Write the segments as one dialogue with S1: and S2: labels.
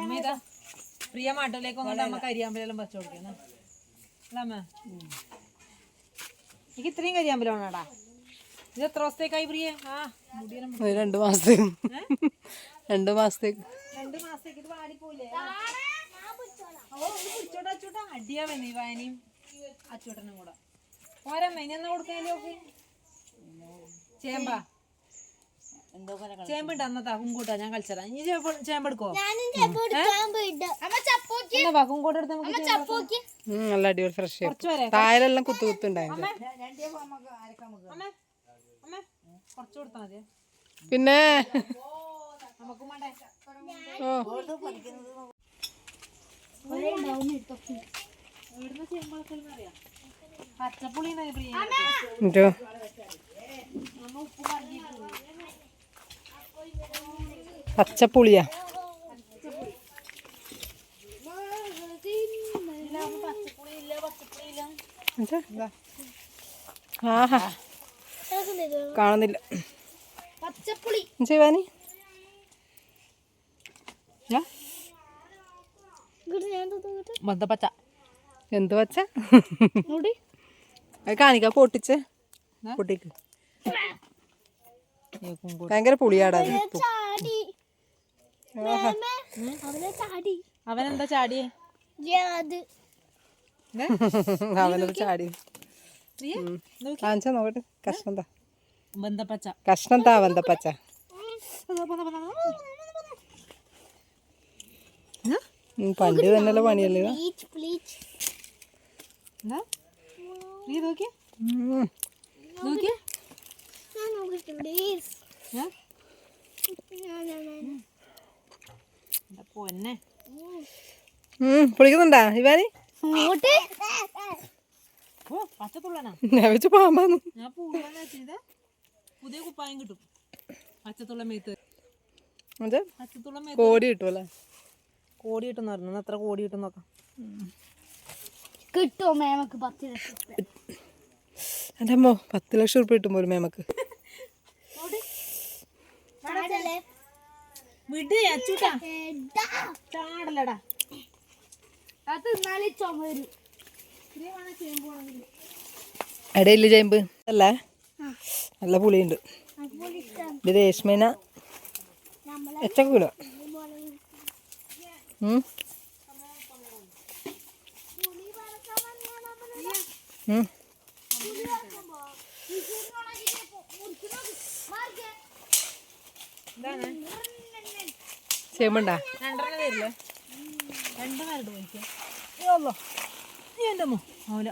S1: അമ്മ ഇതാ പ്രിയ മാട്ടോലേക്ക് വന്നിട്ട് അമ്മ കരിയാമ്പലെല്ലാം വെച്ചു കൊടുക്കണം എനിക്ക് ഇത്രയും ഇത് എത്ര ദിവസത്തേക്കായി പ്രിയ? ആ മുടിയെല്ലാം
S2: രണ്ട് മാസത്തേക്ക്. രണ്ട് മാസത്തേക്ക്.
S1: രണ്ട് മാസത്തേക്ക് ഇത് വാടിപ്പോയില്ലേ? ഓ ഒന്ന് പിടിച്ചോട്ടെ അച്ചോട്ടാ. അടിയാ വേണേ വായനയും അച്ചോട്ടനും കൂടെ. പോരമ്മ ഇനി എന്നാ കൊടുക്കാനല്ലേ ചേമ്പാ. ചേമ്പുണ്ട് അന്നത്തെ കുങ്കൂട്ടാ ഞാൻ കളിച്ചതാ. ഇനി ചേമ്പെടുക്കോ എടുത്ത് നമുക്ക്
S2: നല്ല അടിപൊളി ഫ്രഷ്
S1: കുറച്ച് വരെ
S2: തായലെല്ലാം കുത്തു കുത്തുണ്ടായിരുന്നു
S1: അമ്മ അമ്മ കുറച്ച് കൊടുത്താ മതി
S2: പിന്നെ?
S1: പച്ചപ്പുളി
S2: പച്ചപ്പുളിയാ? ആഹാ. കാണുന്നില്ല.
S3: പച്ചപ്പുളി.
S2: ശിവാനി
S1: പച്ച
S2: എന്ത്
S3: പച്ച?
S2: അത് കാണിക്ക പൊട്ടിച്ച്. പൊട്ടിക്ക്. ഭയങ്കര പുളിയാടാ
S1: അവനെന്താ ചാടിയേ?
S3: അത്.
S2: അവനത് ചാടി. കാണിച്ചാ നോക്കട്ടെ. കഷ്ണം താ
S1: ബന്ധപ്പച്ച.
S2: കഷ്ണം താ വന്തപ്പച്ച ഉം, പണ്ട് തന്നെയുള്ള പണിയല്ലേ
S1: നോക്കിയേ? നോക്കിയേ
S3: ഞാൻ നോക്കട്ടെ പ്ലീസ്
S1: ഞാൻ എന്റെ പൊന്നെ
S2: ഉം, പുളിക്കുന്നുണ്ടാ ഇവാനി?
S1: വെച്ചത് പുതിയ കുപ്പായം കിട്ടും. പച്ചത്തുള്ള മേത്ത്.
S2: അത്
S1: പച്ചത്തുള്ള മേത്ത്.
S2: കോടി കിട്ടുമല്ലേ
S1: കോടി കിട്ടുന്ന പറഞ്ഞു. എത്ര കോടി കിട്ടും നോക്കാം.
S3: കിട്ടുമോ മേമക്ക് പത്ത് ലക്ഷം?
S2: എന്റെ അമ്മോ പത്ത് ലക്ഷം ഉറുപ്പ് കിട്ടും പോലും മേമക്ക്.
S1: വിട് അച്ചൂട്ടാ. ചാടലടാ.
S3: അത്
S2: ഇടയില്ല ചേമ്പ് അല്ല നല്ല പുളിയുണ്ട്. ഇത് രേഷ്മേന
S3: നമ്മളെ
S2: ഉം. കിലോ ഉം. ഉം.
S1: എന്താണ്
S2: ചേമ്പുണ്ടാ?
S1: രണ്ടെണ്ണം നീ എന്റെ അമ്മ ഓല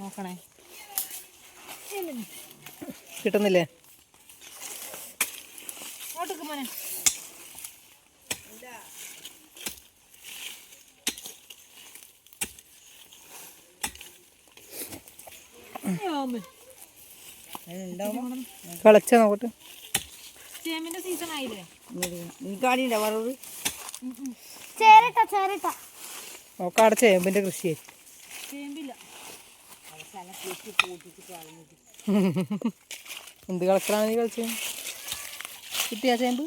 S1: നോക്കണേ.
S2: കിട്ടുന്നില്ലേ?
S1: മോനെ.
S2: കളച്ച നോക്കട്ടെ.
S1: ചേമ്പിന്റെ സീസൺ ആയില്ലേ?
S3: ചേരട്ട ചേരട്ട.
S2: നോക്കാടെ ചേമ്പിന്റെ കൃഷി.
S1: ചേമ്പില്ല.
S2: എന്ത് കളക്കലാണ് നീ കളിച്ചത് കിട്ടിയാ ചേമ്പ്?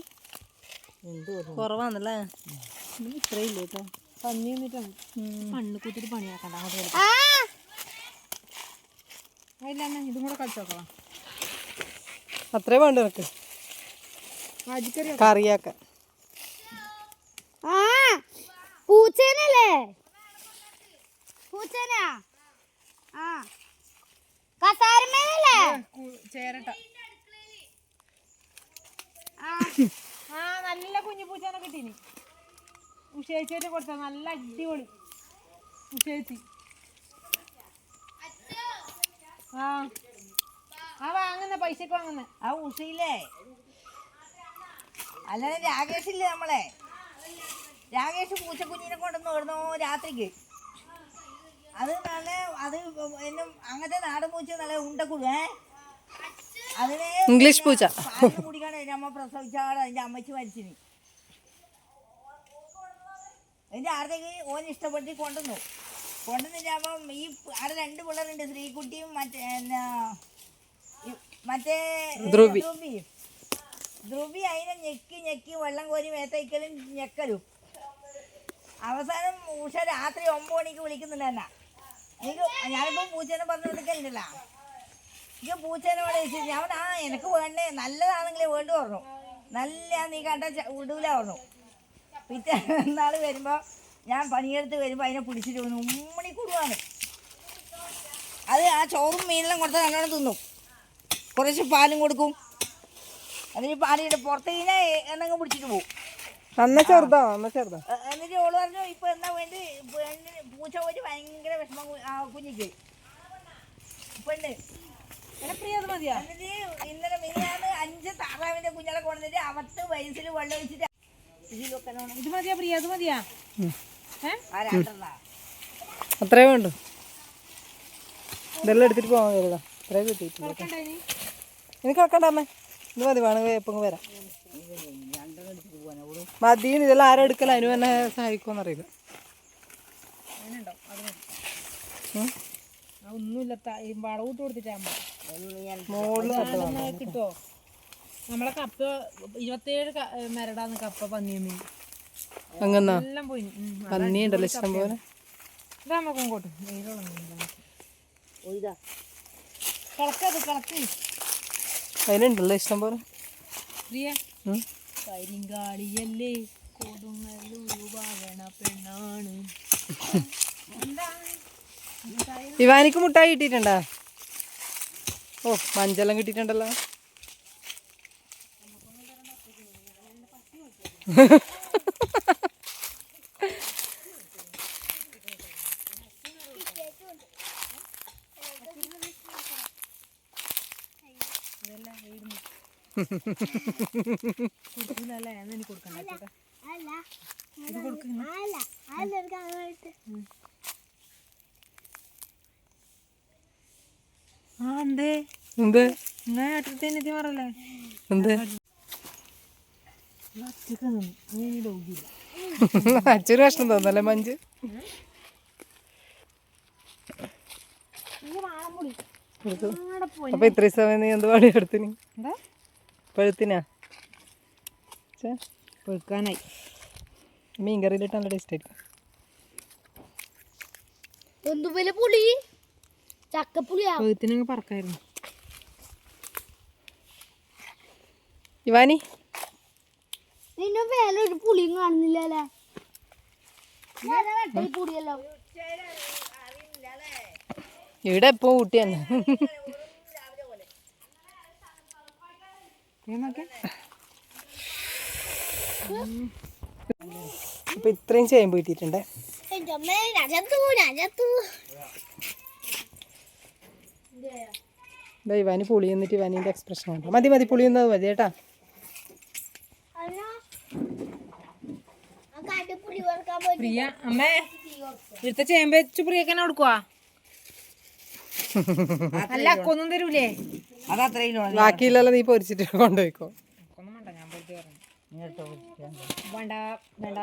S2: കുറവാന്നല്ലേ ഇത്രയില്ല കേട്ടോ
S1: പന്നി വന്നിട്ടാണ് മണ്ണ് കൂട്ടിട്ട് പണിയാക്കണ്ട അങ്ങോട്ട് ഇല്ല ഇതും കൂടെ കളിച്ചോക്കളാം
S2: അത്രേ വേണ്ട നിനക്ക്. കറിയാക്കാൻ
S3: ആ പൂച്ചേനല്ലേ? പൂച്ചേനാ? ആ. കസാരമേനല്ലേ?
S1: ചേരട്ട.
S3: ആ
S1: നല്ല കുഞ്ഞു പൂച്ചേനെ കിട്ടീനി. ഉഷേച്ചേനെ കൊടുത്ത നല്ല അടിപൊളി ഉഷേച്ചി. ആ. ആ വാങ്ങുന്ന പൈസക്ക് വാങ്ങുന്ന.
S4: ആ ഉഷയില്ലേ? അല്ലാതെ രാകേഷില്ലേ നമ്മളെ. രാകേഷ് പൂച്ചക്കുഞ്ഞിനെ കൊണ്ടുവന്ന് വിടുന്നു രാത്രിക്ക്? അത് നല്ല അത് എന്നും അങ്ങനത്തെ നാടൻ പൂച്ച നല്ല ഉണ്ടക്കുക ഏ? അതിനെ
S2: ഇംഗ്ലീഷ് പൂച്ച.
S4: കുടിക്കാണ് എന്റെ അമ്മ പ്രസവിച്ചാട് അതിന്റെ അമ്മച്ചി മരിച്ചിന്. അതിന്റെ ആരുടെ ഓൻ ഇഷ്ടപ്പെട്ട് കൊണ്ടുവന്നു. കൊണ്ടുവന്നിട്ട് അപ്പം ഈ അവിടെ രണ്ട് പിള്ളേരുണ്ട് ശ്രീകുട്ടിയും മറ്റേ എന്നാ, മറ്റേ
S2: ധ്രുവി.
S4: ധ്രുവി അതിനെ ഞെക്കി ഞെക്കി വെള്ളം കോരി മേത്തയ്ക്കലും ഞെക്കലും. അവസാനം ഉഷ രാത്രി ഒമ്പത് മണിക്ക് വിളിക്കുന്നുണ്ട് എന്നാ. എനിക്ക് ഞാനിപ്പോൾ പൂച്ചേനെ പറഞ്ഞു കൊടുക്കലുണ്ടല്ല. എനിക്ക് പൂച്ചേനോട് ചോദിച്ചു ഞാൻ ആ എനിക്ക് വേണ്ടേ. നല്ലതാണെങ്കിലേ വേണ്ടു പറഞ്ഞു. നല്ല നീ കണ്ട വിടൂല പറഞ്ഞു. പിറ്റേ നാൾ വരുമ്പോൾ ഞാൻ പണിയെടുത്ത് വരുമ്പോൾ അതിനെ പിടിച്ചിട്ട് വന്നു ഉമ്മണി കൂടുവാണ് അത് ആ ചോറും മീനെല്ലാം കൊടുത്ത് നല്ലോണം തിന്നും. കുറച്ച് പാലും കൊടുക്കും. എന്നിട്ട് പാലിട്ട് പുറത്ത് കഴിഞ്ഞാൽ എന്നങ്ങ് പിടിച്ചിട്ട് പോകും
S2: അന്ന ചെറുതാ അന്ന ചെറുതാ.
S4: എന്നിട്ട് ഓൾ പറഞ്ഞു ഇപ്പൊ എന്താ വേണ്ടി? പൂച്ച പോയിട്ട് ഭയങ്കര വിഷമം കുഞ്ഞിക്ക്. പെണ്ണ്. എന്നിട്ട് ഇന്നലെ മിനിയാണ് അഞ്ച് താറാവിന്റെ കുഞ്ഞുങ്ങളെ കൊണ്ടുവന്നിട്ട് അവത്ത് വയസ്സിൽ വെള്ളം ഒഴിച്ചിട്ട്
S1: ഇത് മതിയാ പ്രിയ അത് മതിയാ.
S2: അത്രേ വേണ്ടു. ഇതെല്ലാം എടുത്തിട്ട് പോകാൻ കരുതാ അത്രേ കിട്ടിയിട്ടില്ല എനിക്ക് വെക്കണ്ട അമ്മേ? ഇത് മതി വേണമെങ്കിൽ എപ്പം വരാം. മതി ഇതെല്ലാം ആരും എടുക്കല? അതിന് തന്നെ സഹായിക്കുമെന്ന് അറിയില്ല.
S1: അത് ആ ഒന്നുമില്ല ഈ വളവിട്ട് കൊടുത്തിട്ടാകുമ്പോ
S2: മുകളിൽ
S1: കിട്ടുമോ നമ്മളെ കപ്പ ഇരുപത്തേഴ് മരടാന്ന് കപ്പ പന്നിയമ്മീൻ
S2: അങ്ങന്നാ
S1: എല്ലാം പോയി. ഉം.
S2: പന്നി ഉണ്ടല്ലോ ഇഷ്ടം പോലെ.
S1: ഇതാ നമുക്ക് ഇങ്ങോട്ട് കിളക്കത് കിളക്ക്
S2: അതിനുണ്ടല്ലോ ഇഷ്ടം പോലെ.
S1: കരിങ്കാളിയല്ലേ? പെണ്ണാണ്.
S2: ഇവാനിക്ക് മുട്ടായി കിട്ടിയിട്ടുണ്ടാ? ഓ മഞ്ചെല്ലാം കിട്ടിയിട്ടുണ്ടല്ലോ.
S1: കൊടുക്കില്ലല്ലേ എന്നാ എനിക്ക് കൊടുക്കണ്ട ചേട്ടാ
S3: അല്ല.
S1: ആ എന്തേ?
S2: എന്ത്? എന്ത്?
S1: ഡോഗില്ല
S2: അച്ഛന് കഷ്ണം തോന്നല്ലേ മഞ്ച്? കൊടുത്തു. അപ്പൊ ഇത്രയും സമയം നീ എന്ത് പാടി എടുത്തിന്?
S1: എന്താ?
S2: പഴുത്തിനാ?
S1: പഴുക്കാനായി.
S2: മീൻ കറിയിലിട്ട് നല്ല ടേസ്റ്റ് ആയിരിക്കും.
S3: എന്തുപോലെ പുളി? ചക്കപ്പുളിയാ?
S1: പഴുത്തിനങ്ങ് പറക്കായിരുന്നു.
S2: ഇവാനി?
S3: നിന്നെ വേല ഒരു പുളിയും കാണുന്നില്ല അല്ലേ ഈ പുളിയല്ലോ.
S2: ഇവിടെ എപ്പോ ഊട്ടി തന്നെ അപ്പൊ ഇത്രയും ചെയ്യാൻ കിട്ടിയിട്ടുണ്ടേ. വനി ഇവാനി പുളി എന്നിട്ട് ഇവാനിന്റെ എക്സ്പ്രഷൻ കണ്ടോ? മതി മതി പുളി എന്നത് മതി കേട്ടാ.
S1: പ്രിയ അമ്മേ ഇവിടുത്തെ ചേമ്പ് വെച്ച് പ്രിയക്കനെ കൊടുക്കുവാ? അല്ല അക്കൊന്നും തരൂലേ?
S2: ബാക്കിയില്ലല്ലോ നീ പൊരിച്ചിട്ട് കൊണ്ടുപോയിക്കോ.
S1: വേണ്ട വേണ്ട.